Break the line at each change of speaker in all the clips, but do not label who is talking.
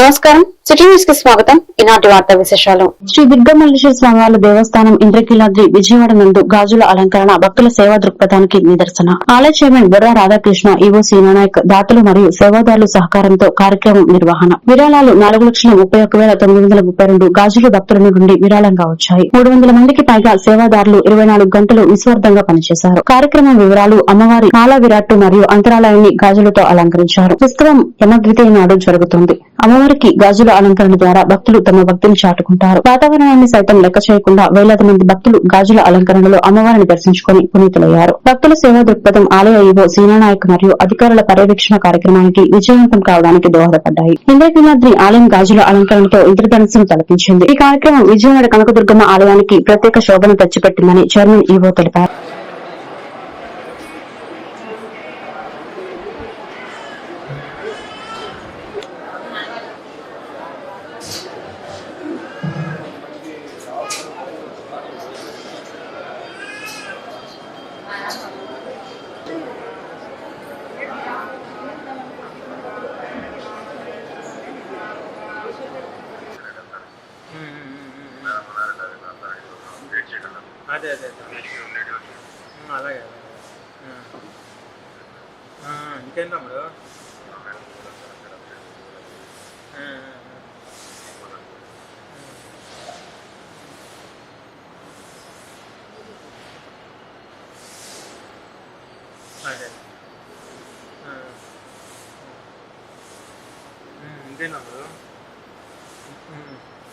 నమస్కారం. సిటీ న్యూస్కి స్వాగతం. ఈనాటి వార్తా విశేషాలు. శ్రీ దుర్గమల్లేశ్వర స్వామివారి దేవస్థానం ఇంద్రకీలాద్రి విజయవాడ నందు గాజుల అలంకరణ భక్తుల సేవా దృక్పథానికి నిదర్శన. ఆలయ చైర్మన్ బుర్రా రాధాకృష్ణ ఈవో సీనానాయక్ దాతలు మరియు సేవాదారుల సహకారంతో కార్యక్రమం నిర్వహణ. విరాళాలు నాలుగు లక్షల ముప్పై ఒక్క వేల తొమ్మిది వందల ముప్పై రెండు గాజుల భక్తుల నుండి విరాళంగా వచ్చాయి. మూడు వందల మందికి పైగా సేవాదారులు ఇరవై నాలుగు గంటలు నిస్వార్థంగా పనిచేశారు. కార్యక్రమం వివరాలు అమ్మవారి కాలా విరాట్టు మరియు అంతరాలయాన్ని గాజులతో అలంకరించారు. ఉత్సవం యమద్వితీయ నాడు జరుగుతుంది. అమ్మవారికి గాజుల అలంకరణ ద్వారా భక్తులు తమ భక్తిని చాటుకుంటారు. వాతావరణాన్ని సైతం లెక్క చేయకుండా వేలాది మంది భక్తులు గాజుల అలంకరణలో అమ్మవారిని దర్శించుకుని పునీతులయ్యారు. భక్తుల సేవా దృక్పథం ఆలయ ఈవో సీనానాయక్ మరియు అధికారుల పర్యవేక్షణ కార్యక్రమానికి విజయవంతం కావడానికి దోహదపడ్డాయి. ఇంద్రకీలాద్రి ఆలయం గాజుల అలంకరణతో ఇంద్రధనుస్సును తలపించింది. ఈ కార్యక్రమం విజయవాడ కనకదుర్గమ్మ ఆలయానికి ప్రత్యేక శోభను తెచ్చిపెట్టిందని చైర్మన్ ఈవో తెలిపారు
అదే అదే అదే ఉమ్, అలాగే అలాగే ఆ. ఆ, ఇంకేం తమ్ముడు అదే. ఆ.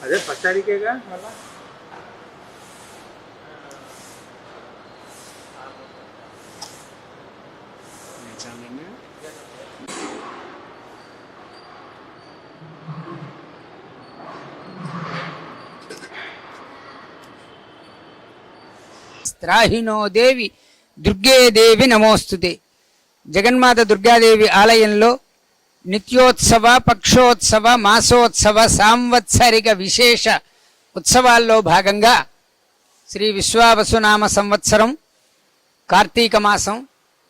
అదే ఫస్ట్ తారీఖేగా మళ్ళా?
త్రాహినో దేవి దుర్గే దేవి నమోస్తుతే. జగన్మాత దుర్గాదేవి ఆలయంలో నిత్యోత్సవ పక్షోత్సవ మాసోత్సవ సాంవత్సరిక విశేష ఉత్సవాల్లో భాగంగా శ్రీ విశ్వావసునామ సంవత్సరం కార్తీక మాసం.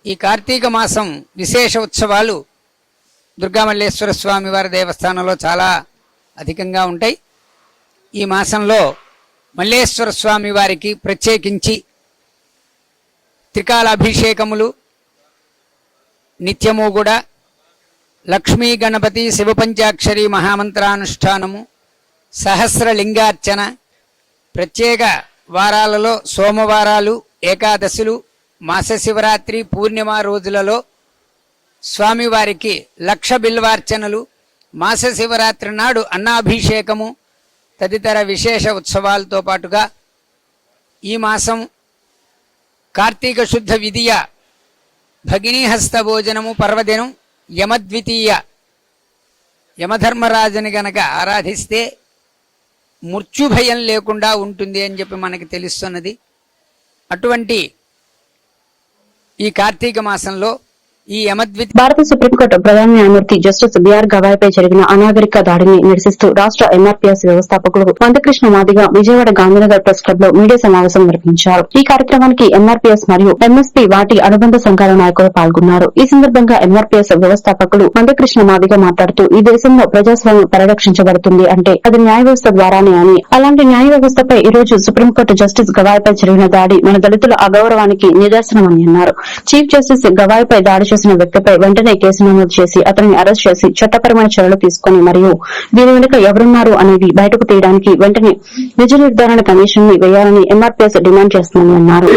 ఈ కార్తీక మాసం విశేష ఉత్సవాలు దుర్గామల్లేశ్వర స్వామి వారి దేవస్థానంలో చాలా అధికంగా ఉంటాయి. ఈ మాసంలో మల్లేశ్వర స్వామి వారికి ప్రత్యేకించి త్రికాల అభిషేకములు నిత్యము కూడా లక్ష్మీ గణపతి శివపంచాక్షరి మహామంత్రానుష్ఠానము సహస్రలింగార్చన ప్రత్యేక వారాలలో సోమవారాలు ఏకాదశులు మాస శివరాత్రి పూర్ణిమ రోజులలో స్వామివారికి లక్ష బిల్వార్చనలు మాస శివరాత్రి నాడు అన్నాభిషేకము తదితర విశేష ఉత్సవాలతో పాటుగా ఈ మాసం కార్తీక శుద్ధ విధియ భగినీహస్త భోజనము పర్వదినం యమద్వితీయ యమధర్మరాజుని గనక ఆరాధిస్తే మృత్యుభయం లేకుండా ఉంటుంది అని చెప్పి మనకి తెలుస్తున్నది. అటువంటి ఈ కార్తీక మాసంలో ఈ యమద్వితీయ
భారత సుప్రీంకోర్టు ప్రధాన న్యాయమూర్తి జస్టిస్ బిఆర్ గవాయ్పై జరిగిన అనాగరిక దాడిని నిరసిస్తూ రాష్ట్ర ఎంఆర్పీఎస్ వ్యవస్థాపకులు మందకృష్ణ మాదిగ విజయవాడ గాంధీనగర్ ప్రెస్ క్లబ్లో మీడియా సమావేశం నిర్వహించారు. ఈ కార్యక్రమానికి ఎంఆర్పీఎస్ మరియు ఎంఎస్పీ వాటి అనుబంధ సంఘాల నాయకులు పాల్గొన్నారు. ఈ సందర్భంగా ఎంఆర్పీఎస్ వ్యవస్థాపకులు మందకృష్ణ మాదిగ మాట్లాడుతూ ఈ దేశంలో ప్రజాస్వామ్యం పరిరక్షించబడుతుంది అంటే అది న్యాయ వ్యవస్థ ద్వారానే అని. అలాంటి న్యాయ వ్యవస్థపై ఈ రోజు సుప్రీంకోర్టు జస్టిస్ గవాయ్పై జరిగిన దాడి మన దళితుల అగౌరవానికి నిదర్శనమని అన్నారు. చీఫ్ జస్టిస్ గవాయ్పై దాడి చేసిన వ్యక్తిపై వెంటనే కేసు నమోదు చేసి అతనిని అరెస్ట్ చేసి చట్టపరమైన చర్యలు తీసుకుని మరియు దీని వెనుక ఎవరున్నారు అనేది బయటకు తీయడానికి వెంటనే నిజ నిర్ధారణ కమిషన్ని వేయాలని ఎంఆర్పీఎస్ డిమాండ్ చేస్తుందని అన్నారు.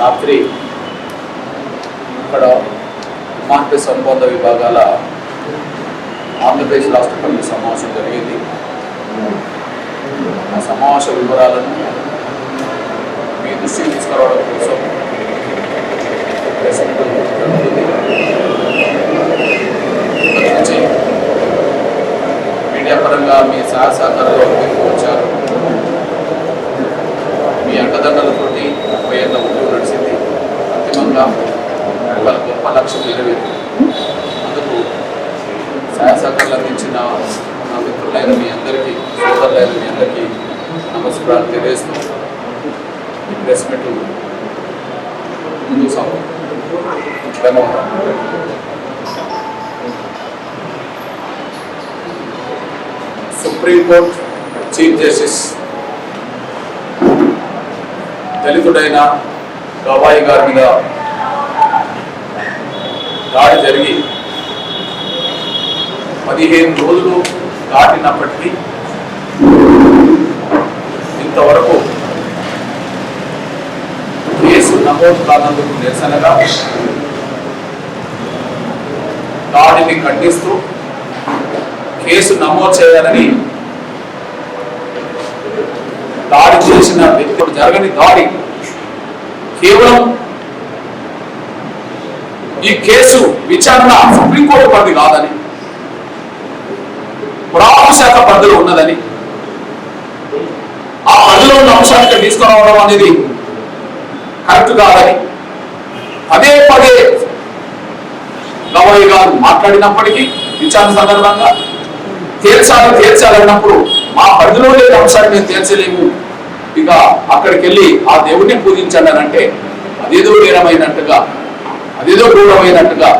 రాత్రి ఇక్కడ మార్కెట్ సంబంధ విభాగాల ఆంధ్రప్రదేశ్ రాష్ట్ర కమిటీ సమావేశం జరిగింది. ఆ సమావేశ వివరాలను మీ దృష్టికి తీసుకురావడం కోసం ప్రెస్ జరుగుతుంది. నుంచి మీడియా పరంగా మీ సహాయ సహకారాలు వచ్చారు. మీ అండదండలతోటి ముప్పై ఏళ్ళ ఉద్యోగం నడిచింది. అంతిమంగా వాళ్ళ గొప్ప లక్ష్యం నెరవేరింది. సహకారాలు అందించిన నా మిత్రులైన మీ అందరికీ సోదరులైన మీ అందరికీ నమస్కారాలు తెలియజేస్తూ ఈ ప్రెస్ మీట్ ముందుకు సాగు ధన్యవాదాలు సుప్రీంకోర్టు చీఫ్ జస్టిస్ దళితుడైన గవాయి గారి మీద దాడి జరిగి పదిహేను రోజులు దాటినప్పటికీ ఇంతవరకు కేసు నమోదు కానందుకు నిరసనగా దాడిని ఖండిస్తూ కేసు నమోదు చేయాలని దాడి చేసిన వ్యక్తులు జరగని దాడి కేవలం ఈ కేసు విచారణ సుప్రీంకోర్టు పరిధి కాదని పురాతన శాఖ పరిధిలో ఉన్నదని. ఆ పరిధిలో ఉన్న అంశానికి తీసుకురావడం అనేది కరెక్ట్ కాదని. పదే పదే గవయ్య గారు మాట్లాడినప్పటికీ విచారణ సందర్భంగా తేల్చాలి తేల్చాలి అన్నప్పుడు మా పరిధిలో లేని అంశాన్ని మేము తేల్చలేము. ఇక అక్కడికి వెళ్ళి ఆ దేవుడిని పూజించండి అని అంటే అదేదో నేరమైనట్టుగా అదేదో క్రూరమైనట్టుగా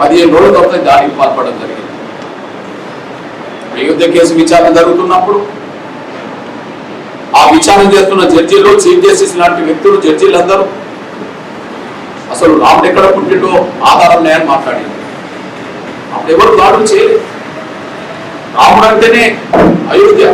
పదిహేను రోజుల తర్వాత దాడికి పాల్పడడం జరిగింది. అయోధ్య కేసు విచారణ జరుగుతున్నప్పుడు? ఆ విచారణ చేస్తున్న జడ్జీలు చీఫ్ జస్టిస్ లాంటి వ్యక్తులు జడ్జీలందరూ అసలు రాముడు ఎక్కడ పుట్టిండో ఆధారం లేని మాట్లాడింది అప్పుడు ఎవరు దాడులు చేయలేదు. రాముడు అంటేనే అయోధ్య.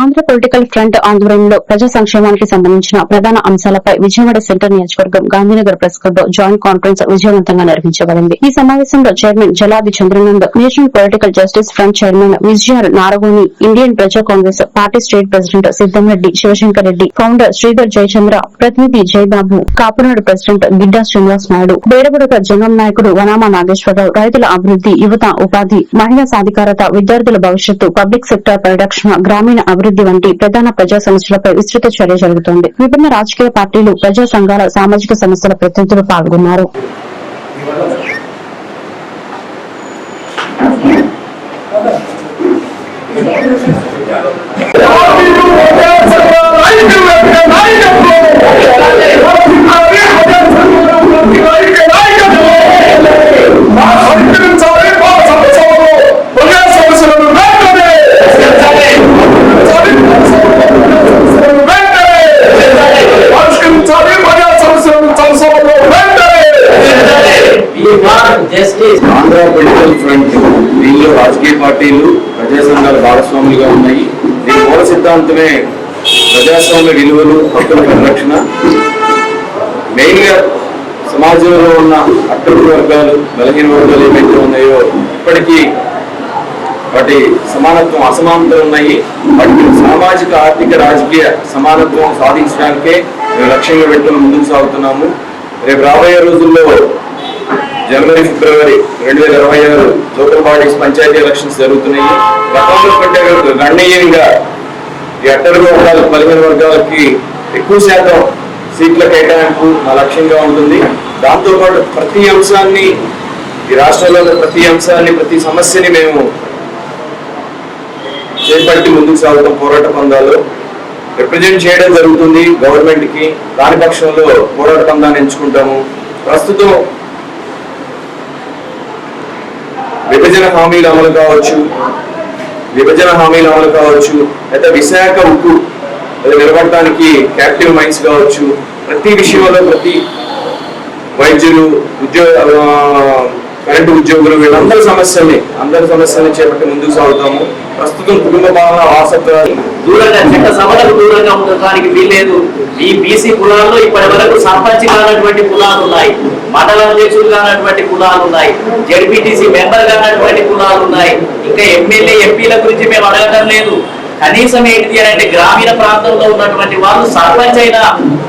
ఆంధ్ర పొలిటికల్ ఫ్రంట్ ఆందోళనలో ప్రజా సంక్షేమానికి సంబంధించిన ప్రధాన అంశాలపై విజయవాడ సెంటర్ నియోజకవర్గం గాంధీనగర్ ప్రెస్ క్లబ్లో జాయింట్ కాన్ఫరెన్స్ విజయవంతంగా నిర్వహించబడింది. ఈ సమావేశంలో chairman Jaladi Chandranand national political justice front chairman Vijayar Naragoni Indian Praja Congress party state president Siddamreddy Shivashankar Reddy founder Sridhar Jayachandra ప్రతినిధి జయబాబు కాపునాడు ప్రెసిడెంట్ గిడ్డా శ్రీనివాస్ నాయుడు బేడబుడక జంగం నాయకుడు వనామా నాగేశ్వరరావు రైతుల అభివృద్ది యువత ఉపాధి మహిళా సాధికారత విద్యార్థుల భవిష్యత్తు పబ్లిక్ సెక్టార్ పరిరక్షణ గ్రామీణ అభివృద్ది వంటి ప్రధాన ప్రజా సమస్యలపై విస్తృత చర్య జరుగుతోంది విభిన్న రాజకీయ పార్టీలు ప్రజా సంఘాల సామాజిక సమస్యల ప్రతినిధులు పాల్గొన్నారు
justice.
ఆంధ్ర పొలిటికల్ ఫ్రంట్ దీనిలో రాజకీయ పార్టీలు ప్రజా సంఘాలు భాగస్వాములుగా ఉన్నాయి. దీని మూల సిద్ధాంతమే ప్రజాస్వామ్య విలువలు హక్కుల పరిరక్షణ. మెయిన్గా సమాజంలో ఉన్న అట్టడుగు వర్గాలు బలహీన వర్గాలు ఏవైతే ఉన్నాయో ఇప్పటికీ వాటి సమానత్వం అసమానతలు ఉన్నాయి. వాటి సామాజిక ఆర్థిక రాజకీయ సమానత్వం సాధించడానికే మేము లక్ష్యంగా పెట్టుకుని ముందుకు సాగుతున్నాము. రేపు రాబోయే రోజుల్లో జనవరి ఫిబ్రవరి రెండు వేల ఇరవై ఆరు లోకల్ బాడీస్ పంచాయతీ ఎలక్షన్స్ జరుగుతున్నాయి. గతంలో కంటే గణనీయంగా ఈ అట్టడుగు వర్గాలు వర్గాలకి ఎక్కువ శాతం సీట్ల కేటాయింపు మా లక్ష్యంగా ఉంటుంది. దాంతోపాటు ప్రతి అంశాన్ని ఈ రాష్ట్రంలో ప్రతి అంశాన్ని ప్రతి సమస్యని మేము చేపట్టి ముందుకు సాగుతాం పోరాట పందాలు రిప్రజెంట్ చేయడం జరుగుతుంది గవర్నమెంట్కి. దాని పక్షంలో పోరాట పందాన్ని ఎంచుకుంటాము. ప్రస్తుతం విభజన హామీలు అమలు కావచ్చు. విభజన హామీలు అమలు కావచ్చు. లేదా విశాఖ ఉక్కు నిలబడటానికి క్యాపిటల్ మైన్స్ కావచ్చు. ప్రతి విషయంలో ప్రతి వైద్యులు ఉద్యోగ కరెంటు ఉద్యోగులు వీళ్ళందరి సమస్యల్ని అందరి సమస్యల్ని చేపట్టి ముందుకు సాగుతాము. ప్రస్తుతం కుటుంబ పాలన వారసత్వాన్ని
దూరంగా చట్ట సభలకు దూరంగా ఉండటానికి వీల్లేదు. ఈ బీసీ కులాల్లో ఇప్పటి వరకు సర్పంచ్ కానటువంటి కులాలు ఉన్నాయి. మండల అధ్యక్షులు కానటువంటి కులాలు ఉన్నాయి. జడ్పీటీసీ మెంబర్ కానటువంటి కులాలు ఉన్నాయి. ఇంకా ఎమ్మెల్యే ఎంపీల గురించి మేము అడగడం లేదు. కనీసం ఏంటి అని అంటే గ్రామీణ ప్రాంతంలో ఉన్నటువంటి వాళ్ళు సర్పంచ్ అయినా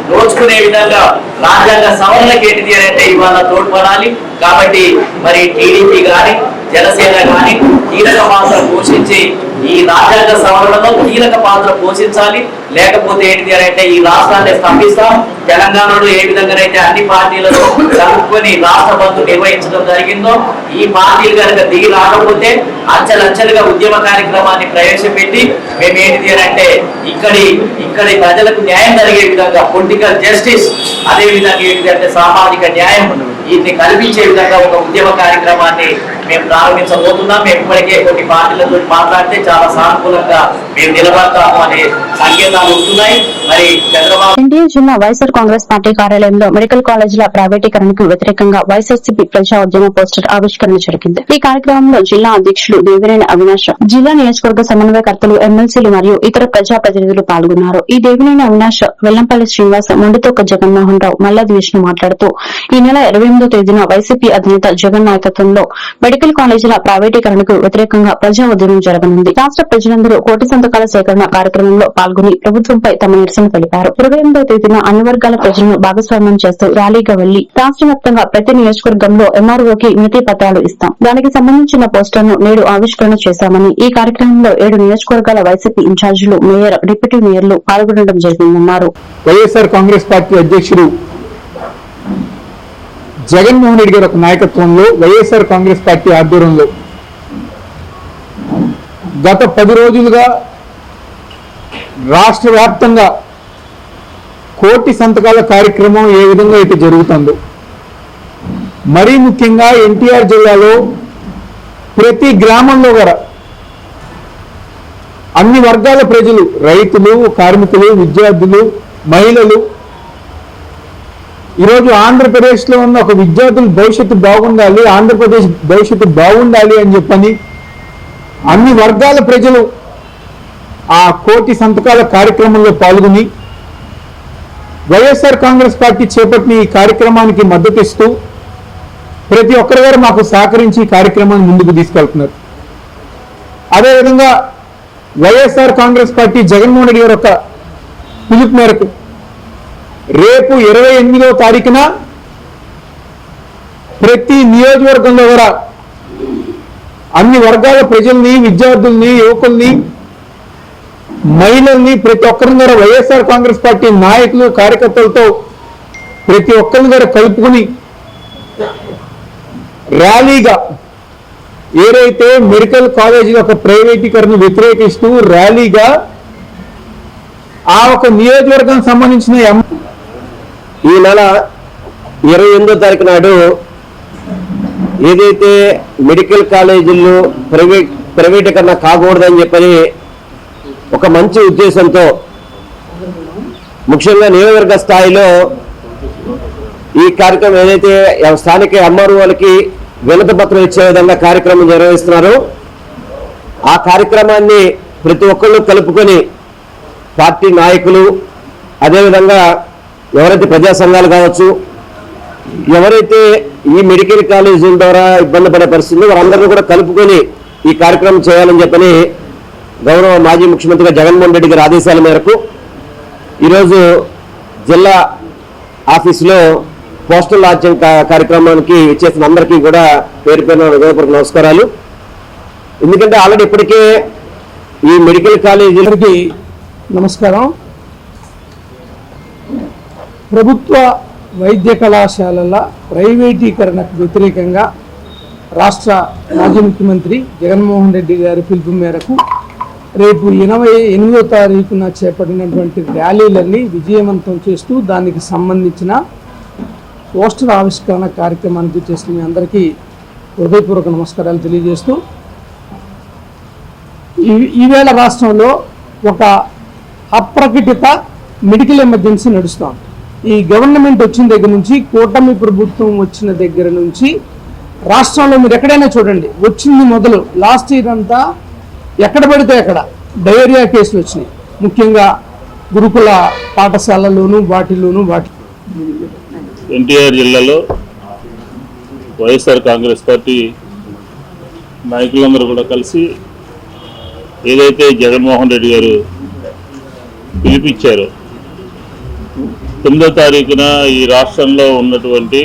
దోచుకునే విధంగా రాజ్యాంగ సవరణకు ఏంటి అని అంటే ఇవాళ తోడ్పడాలి. కాబట్టి మరి టీడీపీ కానీ జనసేన కానీ కీలక పాత్ర పోషించి
ఈ రాజ్యాంగ సవరణలో కీలక పాత్ర పోషించాలి. లేకపోతే ఏంటిది అని అంటే ఈ రాష్ట్రాన్ని స్తంభిస్తాం తెలంగాణలో ఏ విధంగానైతే అన్ని పార్టీలతో కలుపుకొని రాష్ట్ర బంధు నిర్వహించడం జరిగిందో ఈ పార్టీలు కనుక దిగి రాకపోతే అంచెలంచెలుగా ఉద్యమ కార్యక్రమాన్ని ప్రవేశపెట్టి మేము ఏంటిది అని అంటే ఇక్కడి ఇక్కడి ప్రజలకు న్యాయం జరిగే విధంగా పొలిటికల్ జస్టిస్ అదే విధంగా ఏంటిది అంటే సామాజిక న్యాయం వీటిని కల్పించే విధంగా ఒక ఉద్యమ కార్యక్రమాన్ని మేము ప్రారంభించబోతున్నాం మేము ఇప్పటికే కొన్ని పార్టీలతో మాట్లాడితే చాలా సానుకూలంగా మేము నిలబడతాము అనే సంకేతాలు వస్తున్నాయి. మరి చంద్రబాబు
ఎన్డీఏ జిల్లా వైఎస్ఆర్ కాంగ్రెస్ పార్టీ కార్యాలయంలో మెడికల్ కాలేజీల ప్రైవేటీకరణకు వ్యతిరేకంగా వైఎస్ఆర్సీపీ ప్రజా ఉద్యమ పోస్టర్ ఆవిష్కరణ జరిగింది. ఈ కార్యక్రమంలో జిల్లా అధ్యక్షులు దేవినేని అవినాష్ జిల్లా నియోజకవర్గ సమన్వయకర్తలు ఎమ్మెల్సీలు మరియు ఇతర ప్రజా ప్రతినిధులు పాల్గొన్నారు. ఈ దేవినేని అవినాష్ వెల్లంపల్లి శ్రీనివాస్ మొండితోక జగన్మోహన్ రావు మల్లాది విష్ణు మాట్లాడుతూ ఈ నెల ఇరవై ఎనిమిదో తేదీన వైసీపీ అధినేత జగన్ నాయకత్వంలో మెడికల్ కాలేజీల ప్రైవేటీకరణకు వ్యతిరేకంగా ప్రజా ఉద్యమం జరగనుంది. రాష్ట్ర ప్రజలందరూ కోటి సంతకాల సేకరణ కార్యక్రమంలో పాల్గొని ప్రభుత్వంపై తమ నిరసన తెలిపారు. ఇరవై ఎనిమిదో తేదీన అన్ని వర్గాల ప్రజలను భాగస్వామ్యం చేస్తూ ర్యాలీగా వెళ్ళి రాష్ట్ర వ్యాప్తంగా ప్రతి నియోజకవర్గంలో ఎంఆర్ఓకి వినతి పత్రాలు ఇస్తాం. దానికి సంబంధించిన పోస్టర్ను నేడు ఆవిష్కరణ చేశామని ఈ కార్యక్రమంలో ఏడు నియోజకవర్గాల వైసీపీ ఇన్ఛార్జీలు మేయర్ డిప్యూటీ మేయర్లు పాల్గొనడం జరిగిందన్నారు.
వైఎస్ఆర్ కాంగ్రెస్ పార్టీ అధ్యక్షుడు జగన్మోహన్ రెడ్డి గారి ఒక నాయకత్వంలో వైఎస్ఆర్ కాంగ్రెస్ పార్టీ ఆధ్వర్యంలో గత పది రోజులుగా రాష్ట్ర వ్యాప్తంగా కోటి సంతకాల కార్యక్రమం ఏ విధంగా అయితే జరుగుతుందో మరీ ముఖ్యంగా ఎన్టీఆర్ జిల్లాలో ప్రతి గ్రామంలో కూడా అన్ని వర్గాల ప్రజలు రైతులు కార్మికులు విద్యార్థులు మహిళలు ఈరోజు ఆంధ్రప్రదేశ్లో ఉన్న ఒక విద్యార్థుల భవిష్యత్తు బాగుండాలి ఆంధ్రప్రదేశ్ భవిష్యత్తు బాగుండాలి అని చెప్పని అన్ని వర్గాల ప్రజలు ఆ కోటి సంతకాల కార్యక్రమంలో పాల్గొని వైఎస్ఆర్ కాంగ్రెస్ పార్టీ చేపట్టిన ఈ కార్యక్రమానికి మద్దతిస్తూ ప్రతి ఒక్కరి గారు మాకు సహకరించి ఈ కార్యక్రమాన్ని ముందుకు తీసుకెళ్తున్నారు. అదేవిధంగా వైఎస్ఆర్ కాంగ్రెస్ పార్టీ జగన్మోహన్ రెడ్డి గారు ఒక పిలుపు మేరకు రేపు ఇరవై ఎనిమిదో తారీఖున ప్రతి నియోజకవర్గంలో కూడా అన్ని వర్గాల ప్రజల్ని విద్యార్థుల్ని యువకుల్ని మహిళల్ని ప్రతి ఒక్కరిని కూడా వైఎస్ఆర్ కాంగ్రెస్ పార్టీ నాయకులు కార్యకర్తలతో ప్రతి ఒక్కరిని కూడా కలుపుకుని ర్యాలీగా ఏదైతే మెడికల్ కాలేజీ యొక్క ప్రైవేటీకరణ వ్యతిరేకిస్తూ ర్యాలీగా ఆ ఒక నియోజకవర్గం సంబంధించిన
ఈ నెల ఇరవై ఎనిమిదో తారీఖు నాడు ఏదైతే మెడికల్ కాలేజీల్లో ప్రైవేట్ ప్రైవేటీకరణ కాకూడదని చెప్పని ఒక మంచి ఉద్దేశంతో ముఖ్యంగా నియోజకవర్గ స్థాయిలో ఈ కార్యక్రమం ఏదైతే స్థానిక ఎంఆర్ఓ వాళ్ళకి వినతి పత్రం ఇచ్చే విధంగా కార్యక్రమం నిర్వహిస్తున్నారు. ఆ కార్యక్రమాన్ని ప్రతి ఒక్కళ్ళు కలుపుకొని పార్టీ నాయకులు అదేవిధంగా ఎవరైతే ప్రజా సంఘాలు కావచ్చు ఎవరైతే ఈ మెడికల్ కాలేజీల ద్వారా ఇబ్బంది పడే పరిస్థితి వారందరినీ కూడా కలుపుకొని ఈ కార్యక్రమం చేయాలని చెప్పని గౌరవ మాజీ ముఖ్యమంత్రిగా జగన్మోహన్ రెడ్డి గారి ఆదేశాల మేరకు ఈరోజు జిల్లా ఆఫీసులో పోస్టల్ లాంచింగ్ కార్యక్రమానికి చేసిన అందరికీ కూడా పేరు పేరు హృదయపూర్వక నమస్కారాలు. ఎందుకంటే ఆల్రెడీ ఇప్పటికే ఈ మెడికల్ కాలేజీలకి
నమస్కారం. ప్రభుత్వ వైద్య కళాశాలల ప్రైవేటీకరణకు వ్యతిరేకంగా రాష్ట్ర మాజీ ముఖ్యమంత్రి జగన్మోహన్ రెడ్డి గారి పిలుపు మేరకు రేపు ఎనభై ఎనిమిదో తారీఖున చేపట్టినటువంటి ర్యాలీలన్నీ విజయవంతం చేస్తూ దానికి సంబంధించిన పోస్టర్ ఆవిష్కరణ కార్యక్రమానికి చేసిన మీ అందరికీ హృదయపూర్వక నమస్కారాలు తెలియజేస్తూ ఈ- ఈవేళ రాష్ట్రంలో ఒక అప్రకటిత మెడికల్ ఎమర్జెన్సీ నడుస్తాం ఈ గవర్నమెంట్ వచ్చిన దగ్గర నుంచి కూటమి ప్రభుత్వం వచ్చిన దగ్గర నుంచి రాష్ట్రంలో మీరు ఎక్కడైనా చూడండి వచ్చింది మొదలు. లాస్ట్ ఇయర్ అంతా ఎక్కడ పడితే అక్కడ డయేరియా కేసులు వచ్చినాయి. ముఖ్యంగా గురుకుల పాఠశాలలోను వాటిలోను వాటి
ఎన్టీఆర్ జిల్లాలో వైఎస్ఆర్ కాంగ్రెస్ పార్టీ నాయకులందరూ కూడా కలిసి ఏదైతే జగన్మోహన్ రెడ్డి గారు పిలిపించారో తొమ్మిదో తారీఖున ఈ రాష్ట్రంలో ఉన్నటువంటి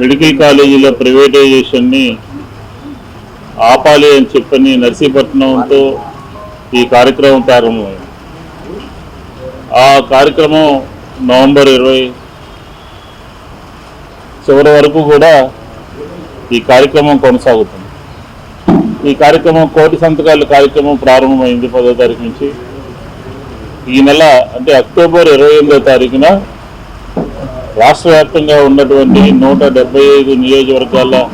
మెడికల్ కాలేజీల ప్రైవేటైజేషన్ని ఆపాలి అని చెప్పని నర్సీపట్నంతో ఈ కార్యక్రమం ప్రారంభమైంది. ఆ కార్యక్రమం నవంబర్ ఇరవై చివరి వరకు కూడా ఈ కార్యక్రమం కొనసాగుతుంది. ఈ కార్యక్రమం కోటి సంతకాల కార్యక్రమం ప్రారంభమైంది పదో తారీఖు నుంచి. ఈ నెల అంటే అక్టోబర్ ఇరవై ఎనిమిదో తారీఖున రాష్ట్ర వ్యాప్తంగా ఉన్నటువంటి నూట డెబ్బై ఐదు నియోజకవర్గాలలో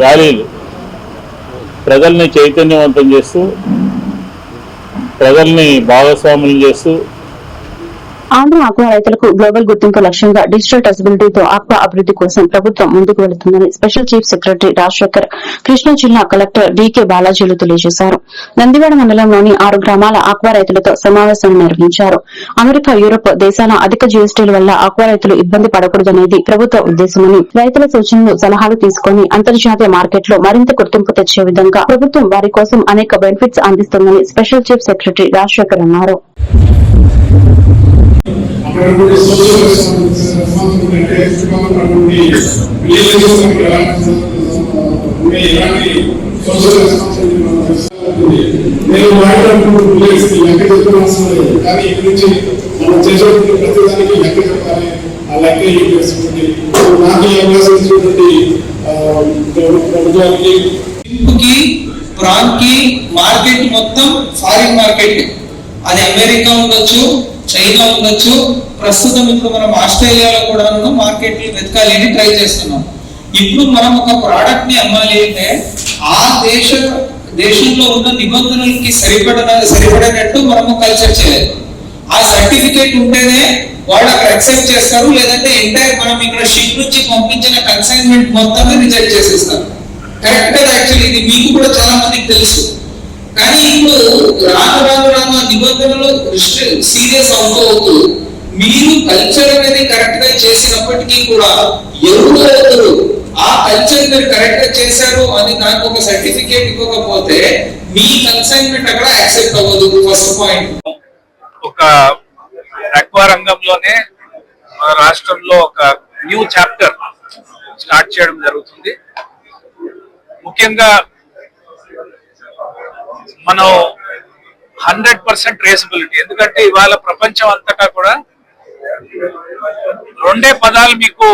ర్యాలీలు ప్రజల్ని చైతన్యవంతం చేస్తూ ప్రజల్ని భాగస్వాములు చేస్తూ
ఆంధ్ర ఆక్వా రైతులకు గ్లోబల్ గుర్తింపు లక్ష్యంగా డిజిటల్ టెసిబిలిటీతో ఆక్వా అభివృద్ది కోసం ప్రభుత్వం ముందుకు వెళుతుందని special chief secretary Rajasekhar Krishna జిల్లా కలెక్టర్ డీకే బాలాజీలు తెలియజేశారు. నందివాడ మండలంలోని ఆరు గ్రామాల ఆక్వా రైతులతో సమావేశం నిర్వహించారు. అమెరికా యూరోప్ దేశాల అధిక జీఎస్టీల వల్ల ఆక్వా రైతులు ఇబ్బంది పడకూడదనేది ప్రభుత్వ ఉద్దేశమని రైతుల సూచనలు సలహాలు తీసుకుని అంతర్జాతీయ మార్కెట్లో మరింత గుర్తింపు తెచ్చే విధంగా ప్రభుత్వం వారి కోసం అనేక బెనిఫిట్స్ అందిస్తుందని స్పెషల్ చీఫ్ సెక్రటరీ రాజశేఖర్ అన్నారు.
అక్కడ రెస్పాన్సిబిలిటీ అంటే విలేజెస్ ఉండే సోషల్ రెస్పాన్సిబిలిటీ నేను మాట్లాడుతున్న విలేజ్ లెక్క అవసరం లేదు కానీ ఇక్కడి నుంచి మనం చేసేటువంటి లెక్క చెప్పాలి ఆ లెక్క ఏం. నాకు ఈ అవకాశం ఇచ్చినటువంటి ప్రభుత్వానికి
మార్కెట్ మొత్తం ఫారిన్ మార్కెట్ అది అమెరికా ఉండొచ్చు చైనా ఉండొచ్చు. ప్రస్తుతం ఇప్పుడు మనం ఆస్ట్రేలియాలో కూడా మార్కెట్ వెతకాలి అని ట్రై చేస్తున్నాం. ఇప్పుడు మనం ఒక ప్రోడక్ట్ని అమ్మాలి అంటే ఆ దేశ దేశంలో ఉన్న నిబంధనలకి సరిపడ సరిపడినట్టు మనము కల్చర్ చేయాలి. ఆ సర్టిఫికేట్ ఉంటేనే వాళ్ళు అక్కడ యాక్సెప్ట్ చేస్తారు లేదంటే ఎంటైర్ మనం ఇక్కడ షిప్ నుంచి పంపించిన కన్సైన్మెంట్ మొత్తాన్ని రిజెక్ట్ చేసేస్తారు. Correct actually? ఇది మీకు కూడా చాలా మందికి తెలుసు. కానీ ఇప్పుడు రాను రాను రాను నిబంధనలు సీరియస్ అవుతూ అవుతూ మీరు కల్చర్ అనేది కరెక్ట్గా చేసినప్పటికీ కూడా ఎవరు ఎవరు ఆ కల్చర్ మీరు కరెక్ట్గా చేశారు అని నాకు ఒక సర్టిఫికేట్ ఇవ్వకపోతే మీ కన్సైన్మెంట్ అక్కడ యాక్సెప్ట్ అవ్వదు. ఫస్ట్ పాయింట్
ఒక అక్వా రంగంలోనే మన రాష్ట్రంలో ఒక న్యూ చాప్టర్ స్టార్ట్ చేయడం జరుగుతుంది. ముఖ్యంగా మనం హండ్రెడ్ పర్సెంట్ ట్రేసబిలిటీ ఎందుకంటే ఇవాళ ప్రపంచం అంతటా కూడా రెండే పదాలు మీకు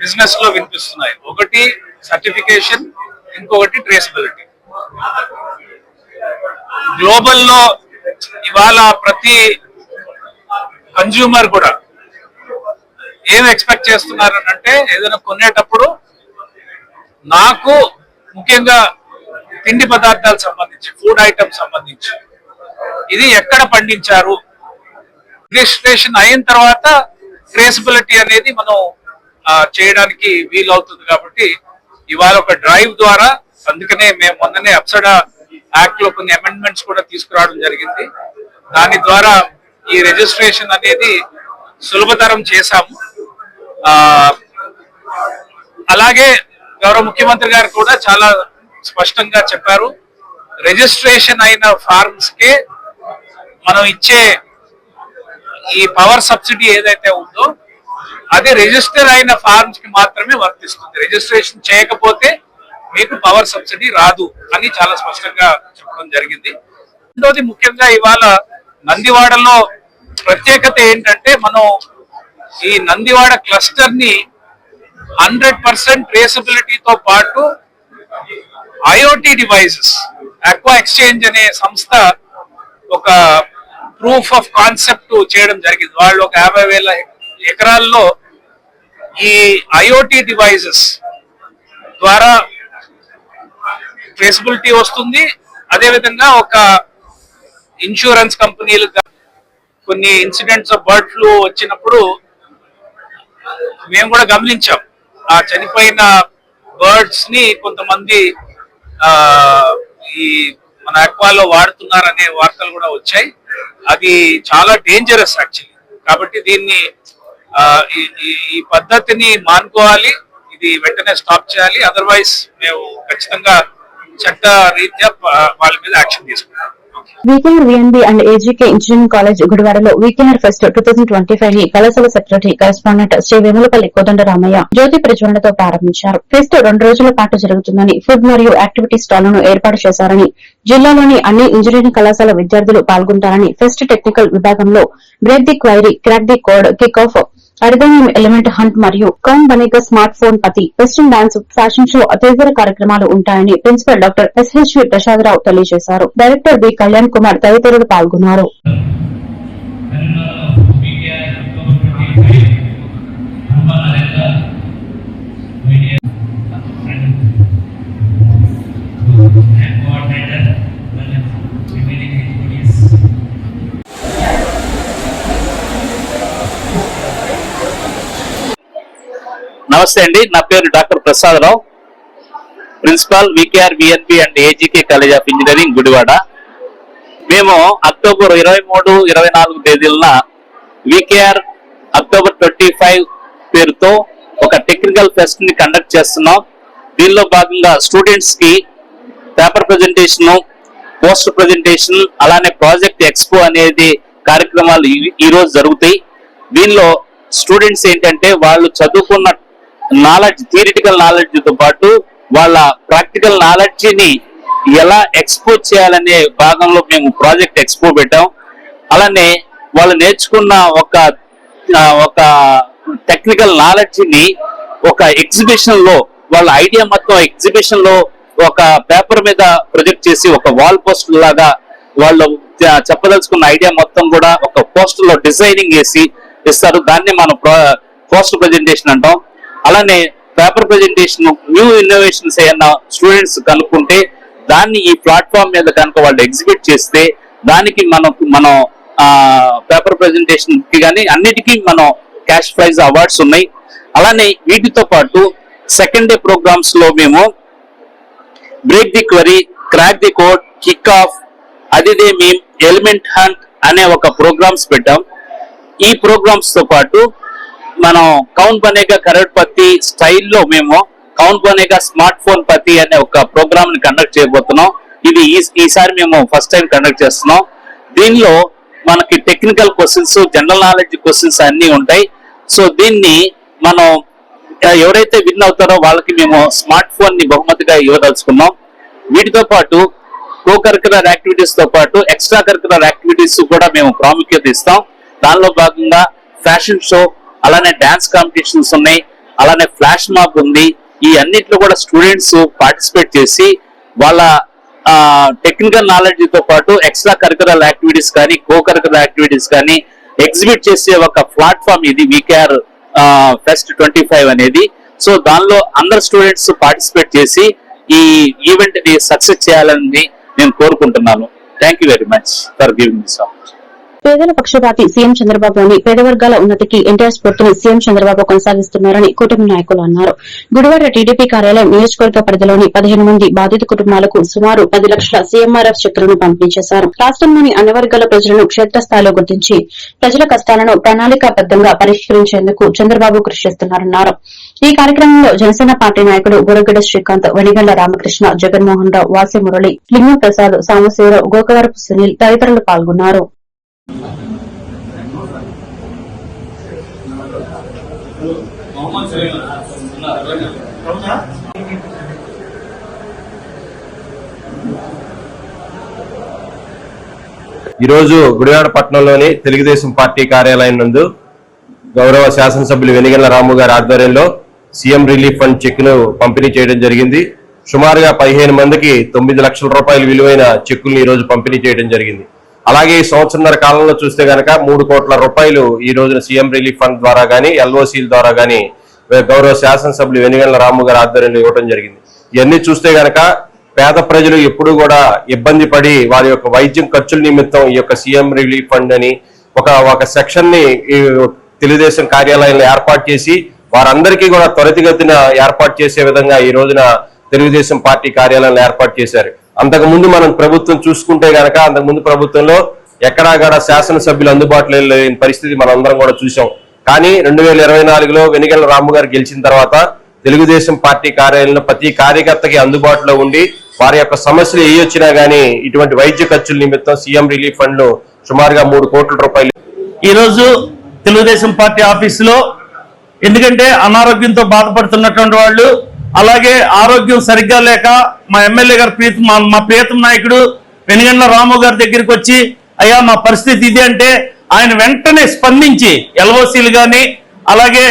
బిజినెస్లో వినిపిస్తున్నాయి. ఒకటి సర్టిఫికేషన్ ఇంకొకటి ట్రేసబిలిటీ గ్లోబల్లో ఇవాళ ప్రతి కన్జ్యూమర్ కూడా ఏం ఎక్స్పెక్ట్ చేస్తున్నారు అంటే ఏదైనా కొనేటప్పుడు నాకు ముఖ్యంగా తిండి పదార్థాలకు సంబంధించి ఫుడ్ ఐటమ్ సంబంధించి. ఇది ఎక్కడ పండించారు? రిజిస్ట్రేషన్ అయిన తర్వాత ట్రేసబిలిటీ అనేది మనం చేయడానికి వీలవుతుంది కాబట్టి ఇవాళ ఒక డ్రైవ్ ద్వారా అందుకనే మేము మొన్ననే అప్సడా యాక్ట్లో కొన్ని అమెండ్మెంట్స్ కూడా తీసుకురావడం జరిగింది. దాని ద్వారా ఈ రిజిస్ట్రేషన్ అనేది సులభతరం చేశాము. అలాగే గౌరవ ముఖ్యమంత్రి గారు కూడా చాలా స్పష్టంగా చెప్పారు. రిజిస్ట్రేషన్ అయిన ఫార్మ్స్ కే మనం ఇచ్చే ఈ పవర్ సబ్సిడీ ఏదైతే ఉందో అది రిజిస్టర్ అయిన ఫార్మ్స్కి మాత్రమే వర్తిస్తుంది. రిజిస్ట్రేషన్ చేయకపోతే మీకు పవర్ సబ్సిడీ రాదు అని చాలా స్పష్టంగా చెప్పడం జరిగింది. రెండోది ముఖ్యంగా ఇవాళ నందివాడలో ప్రత్యేకత ఏంటంటే మనం ఈ నందివాడ క్లస్టర్ని హండ్రెడ్ పర్సెంట్ ట్రేసబిలిటీతో పాటు ఐఓటీ డివైజెస్ అక్వా ఎక్స్చేంజ్ అనే సంస్థ ఒక ప్రూఫ్ ఆఫ్ కాన్సెప్ట్ చేయడం జరిగింది. వాళ్ళు ఒక యాభై వేల ఎకరాల్లో ఈ ఐఓటీ డివైజెస్ ద్వారా ట్రేసబిలిటీ వస్తుంది. అదేవిధంగా ఒక ఇన్సూరెన్స్ కంపెనీలు కొన్ని ఇన్సిడెంట్స్ ఆఫ్ బర్డ్ ఫ్లూ వచ్చినప్పుడు మేము కూడా గమనించాం. ఆ చనిపోయిన బర్డ్స్ని కొంతమంది ఈ మన అక్వాలో వాడుతున్నారనే వార్తలు కూడా వచ్చాయి. అది చాలా డేంజరస్ యాక్చువల్లీ కాబట్టి దీన్ని ఈ- ఈ- పద్ధతిని మానుకోవాలి. ఇది వెంటనే స్టాప్ చేయాలి. అదర్వైజ్ మేము ఖచ్చితంగా చట్ట రీత్యా వాళ్ళ మీద యాక్షన్ తీసుకుంటాం.
VKR VNB and AGK engineering college గుడివాడలో VKR fest two thousand twenty ఫైవ్ని కళాశాల సెక్రటరీ కరెస్పాండెంట్ శ్రీ వేములపల్లి కోదండరామయ్య జ్యోతి ప్రజ్వలనతో ప్రారంభించారు. ఫెస్ట్ రెండు రోజుల పాటు జరుగుతుందని ఫుడ్ మరియు యాక్టివిటీ స్టాళ్ళను ఏర్పాటు చేశారని జిల్లాలోని అన్ని ఇంజనీరింగ్ కళాశాల విద్యార్థులు పాల్గొంటారని ఫెస్ట్ టెక్నికల్ విభాగంలో break the query crack the code kick off అరిదోనియం element hunt మరియు Kaun Banega smart phone Pati western dance fashion show తదితర కార్యక్రమాలు ఉంటాయని ప్రిన్సిపల్ డాక్టర్ ఎస్హెచ్వి ప్రసాదరావు తెలియజేశారు. డైరెక్టర్ బి కళ్యాణ్ కుమార్ తదితరులు పాల్గొన్నారు.
నమస్తే అండి నా పేరు doctor Prasadarao principal VKR BNP and AGK college of engineering Gudivada. మేము అక్టోబర్ ఇరవై మూడు ఇరవై నాలుగు తేదీలన వికేఆర్ అక్టోబర్ ట్వంటీ ఫైవ్ పేరుతో ఒక టెక్నికల్ ఫెస్ట్ని కండక్ట్ చేస్తున్నాం. దీనిలో భాగంగా స్టూడెంట్స్కి పేపర్ ప్రజెంటేషన్ పోస్టర్ ప్రజెంటేషన్ అలానే ప్రాజెక్ట్ ఎక్స్పో అనేది కార్యక్రమాలు ఈ- ఈ రోజు జరుగుతాయి. దీనిలో స్టూడెంట్స్ ఏంటంటే వాళ్ళు చదువుకున్న నాలెడ్జ్ థియరిటికల్ నాలెడ్జ్తో పాటు వాళ్ళ ప్రాక్టికల్ నాలెడ్జ్ని ఎలా ఎక్స్పోజ్ చేయాలనే భాగంలో మేము ప్రాజెక్ట్ ఎక్స్పో పెట్టాం. అలానే వాళ్ళు నేర్చుకున్న ఒక ఒక టెక్నికల్ నాలెడ్జ్ని ఒక ఎగ్జిబిషన్లో వాళ్ళ ఐడియా మొత్తం ఎగ్జిబిషన్లో ఒక పేపర్ మీద ప్రొజెక్ట్ చేసి ఒక వాల్ పోస్టర్ లాగా వాళ్ళు చెప్పదలుచుకున్న ఐడియా మొత్తం కూడా ఒక పోస్టర్లో డిజైనింగ్ చేసి ఇస్తారు. దాన్ని మనం పోస్టర్ ప్రజెంటేషన్ అంటాం. అలానే పేపర్ ప్రజెంటేషన్ న్యూ ఇన్నోవేషన్స్ ఏమన్నా స్టూడెంట్స్ కనుక్కుంటే దాన్ని ఈ ప్లాట్ఫామ్ మీద కనుక వాళ్ళు ఎగ్జిబిట్ చేస్తే దానికి మనకు మనం పేపర్ ప్రజెంటేషన్కి కానీ అన్నిటికీ మనం క్యాష్ ప్రైజ్ అవార్డ్స్ ఉన్నాయి. అలానే వీటితో పాటు సెకండ్ డే ప్రోగ్రామ్స్లో మేము break the query crack the code kick off అదిదే మేము ఎలిమెంట్ హంట్ అనే ఒక ప్రోగ్రామ్స్ పెట్టాం. ఈ ప్రోగ్రామ్స్తో పాటు మనం కౌన్ బనేగా కరెక్ట్ పత్తి స్టైల్లో మేము కౌన్ బనేగా స్మార్ట్ ఫోన్ పత్తి అనే ఒక ప్రోగ్రామ్ని కండక్ట్ చేయబోతున్నాం. ఇది ఈ- ఈసారి మేము ఫస్ట్ టైం కండక్ట్ చేస్తున్నాం. దీనిలో మనకి technical questions general knowledge questions అన్ని ఉంటాయి. సో దీన్ని మనం ఎవరైతే విన్ అవుతారో వాళ్ళకి మేము స్మార్ట్ ఫోన్ని బహుమతిగా ఇవ్వదలుచుకున్నాం. వీటితో పాటు కో కరికులర్ యాక్టివిటీస్తో పాటు ఎక్స్ట్రా కరికులర్ యాక్టివిటీస్ కూడా మేము ప్రాముఖ్యత ఇస్తాం. దానిలో భాగంగా ఫ్యాషన్ షో అలానే డాన్స్ కాంపిటీషన్స్ ఉన్నాయి అలానే ఫ్లాష్ మాప్ ఉంది. ఈ అన్నిట్లో కూడా స్టూడెంట్స్ పార్టిసిపేట్ చేసి వాళ్ళ టెక్నికల్ నాలెడ్జ్తో పాటు ఎక్స్ట్రా కరికులర్ యాక్టివిటీస్ కానీ కో కరికులర్ యాక్టివిటీస్ కానీ ఎగ్జిబిట్ చేసే ఒక ప్లాట్ఫామ్ ఇది వీకేఆర్ ఫెస్ట్ ట్వంటీ ఫైవ్ అనేది. సో దానిలో అందరు స్టూడెంట్స్ పార్టిసిపేట్ చేసి ఈ ఈవెంట్ని సక్సెస్ చేయాలని నేను కోరుకుంటున్నాను. Thank you very much for giving this of
పేదల పక్షపాతి సీఎం చంద్రబాబు అని పేదవర్గాల ఉన్నతికి ఎన్టీఆర్ స్ఫూర్తిని సీఎం చంద్రబాబు కొనసాగిస్తున్నారని కూటమి నాయకులు అన్నారు. గుడివాడ టీడీపీ కార్యాలయం నియోజకవర్గ పరిధిలోని పదిహేను మంది బాధిత కుటుంబాలకు సుమారు పది లక్షల సీఎంఆర్ఎఫ్ చెక్కులను పంపిణీ చేశారు. రాష్టంలోని అన్ని వర్గాల ప్రజలను క్షేత్రస్థాయిలో గుర్తించి ప్రజల కష్టాలను ప్రణాళికాబద్దంగా పరిష్కరించేందుకు చంద్రబాబు కృషి చేస్తున్నారన్నారు. ఈ కార్యక్రమంలో జనసేన పార్టీ నాయకుడు బురగడ్డ శ్రీకాంత్ వనిగళ్ళ రామకృష్ణ జగన్మోహన్ రావు వాసి మురళి లింగం ప్రసాద్ సాంబశివరావు గోకవరపు సునీల్ తదితరులు పాల్గొన్నారు.
ఈరోజు గుడివాడ పట్టణంలోని తెలుగుదేశం పార్టీ కార్యాలయం నందు గౌరవ శాసనసభ్యులు వెనిగళ్ళ రాము గారి ఆధ్వర్యంలో సీఎం రిలీఫ్ ఫండ్ చెక్కును పంపిణీ చేయడం జరిగింది. సుమారుగా పదిహేను మందికి తొమ్మిది లక్షల రూపాయల విలువైన చెక్కులను ఈ రోజు పంపిణీ చేయడం జరిగింది. అలాగే ఈ సంవత్సరంన్నర కాలంలో చూస్తే గనక మూడు కోట్ల రూపాయలు ఈ రోజున సీఎం రిలీఫ్ ఫండ్ ద్వారా గానీ ఎల్ఓసీల ద్వారా గానీ గౌరవ శాసనసభ్యులు వెనుగల రాము గారి ఆధ్వర్యంలో ఇవ్వడం జరిగింది. ఇవన్నీ చూస్తే గనక పేద ప్రజలు ఎప్పుడు కూడా ఇబ్బంది పడి వారి యొక్క వైద్యం ఖర్చుల నిమిత్తం ఈ యొక్క సీఎం రిలీఫ్ ఫండ్ అని ఒక ఒక సెక్షన్ని తెలుగుదేశం కార్యాలయంలో ఏర్పాటు చేసి వారందరికీ కూడా త్వరితగతిన ఏర్పాటు చేసే విధంగా ఈ రోజున తెలుగుదేశం పార్టీ కార్యాలయంలో ఏర్పాటు చేశారు. అంతకు ముందు మనం ప్రభుత్వం చూసుకుంటే గనక అంతకు ముందు ప్రభుత్వంలో ఎక్కడా కూడా శాసనసభ్యులు అందుబాటులో లేని పరిస్థితి మనం అందరం కూడా చూసాం కానీ రెండు వేల ఇరవై నాలుగులో వెనుగల రాము గారు గెలిచిన తర్వాత తెలుగుదేశం పార్టీ కార్యాలయంలో ప్రతి కార్యకర్తకి అందుబాటులో ఉండి వారి యొక్క సమస్యలు ఏ వచ్చినా గానీ ఇటువంటి వైద్య ఖర్చుల నిమిత్తం సీఎం రిలీఫ్ ఫండ్లో సుమారుగా మూడు కోట్ల రూపాయలు.
ఈరోజు తెలుగుదేశం పార్టీ ఆఫీసులో ఎందుకంటే అనారోగ్యంతో బాధపడుతున్నటువంటి వాళ్ళు అలాగే ఆరోగ్యం సరిగ్గా లేక మా ఎమ్మెల్యే గారి ప్రీతం మా మా ప్రియతం నాయకుడు వెనుగండ్ల రాము గారి దగ్గరికి వచ్చి అయ్యా మా పరిస్థితి ఇది అంటే ఆయన వెంటనే స్పందించి ఎల్ఓసీలు కానీ అలాగే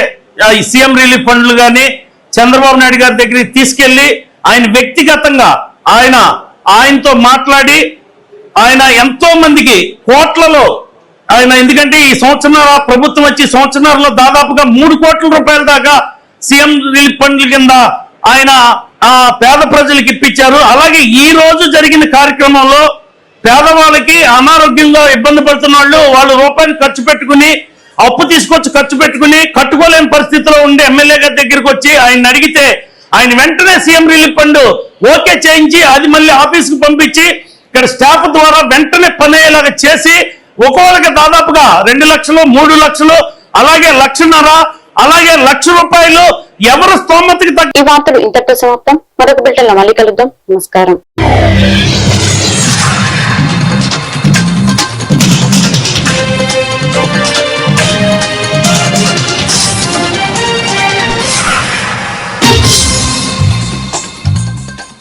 ఈ సీఎం రిలీఫ్ ఫండ్లు కానీ చంద్రబాబు నాయుడు గారి దగ్గరికి తీసుకెళ్ళి ఆయన వ్యక్తిగతంగా ఆయన ఆయనతో మాట్లాడి ఆయన ఎంతో మందికి కోట్లలో ఆయన ఎందుకంటే ఈ సంవత్సరాల ప్రభుత్వం వచ్చి సంవత్సరాల్లో దాదాపుగా మూడు కోట్ల రూపాయల దాకా సీఎం రిలీఫ్ ఫండ్ల కింద ఆయన ఆ పేద ప్రజలకు ఇప్పించారు. అలాగే ఈ రోజు జరిగిన కార్యక్రమంలో పేదవాళ్ళకి అనారోగ్యంలో ఇబ్బంది పడుతున్న వాళ్ళు వాళ్ళు రూపాయలు ఖర్చు పెట్టుకుని అప్పు తీసుకొచ్చి ఖర్చు పెట్టుకుని కట్టుకోలేని పరిస్థితిలో ఉండే ఎమ్మెల్యే గారి దగ్గరికి వచ్చి ఆయన అడిగితే ఆయన వెంటనే సీఎం రిలీఫ్ ఫండ్ ఓకే చేయించి అది మళ్ళీ ఆఫీస్కి పంపించి ఇక్కడ స్టాఫ్ ద్వారా వెంటనే పని అయ్యేలాగా చేసి ఒక్కొక్కరికి దాదాపుగా రెండు లక్షలు మూడు లక్షలు అలాగే లక్షన్నర అలాగే లక్ష రూపాయలు ఎవరు స్తోమతకి తగ్గ
ఈ వార్తలు ఇంతటితో సమాప్తం. మరొక బిల్టన్ మళ్ళీ కలుద్దాం. నమస్కారం.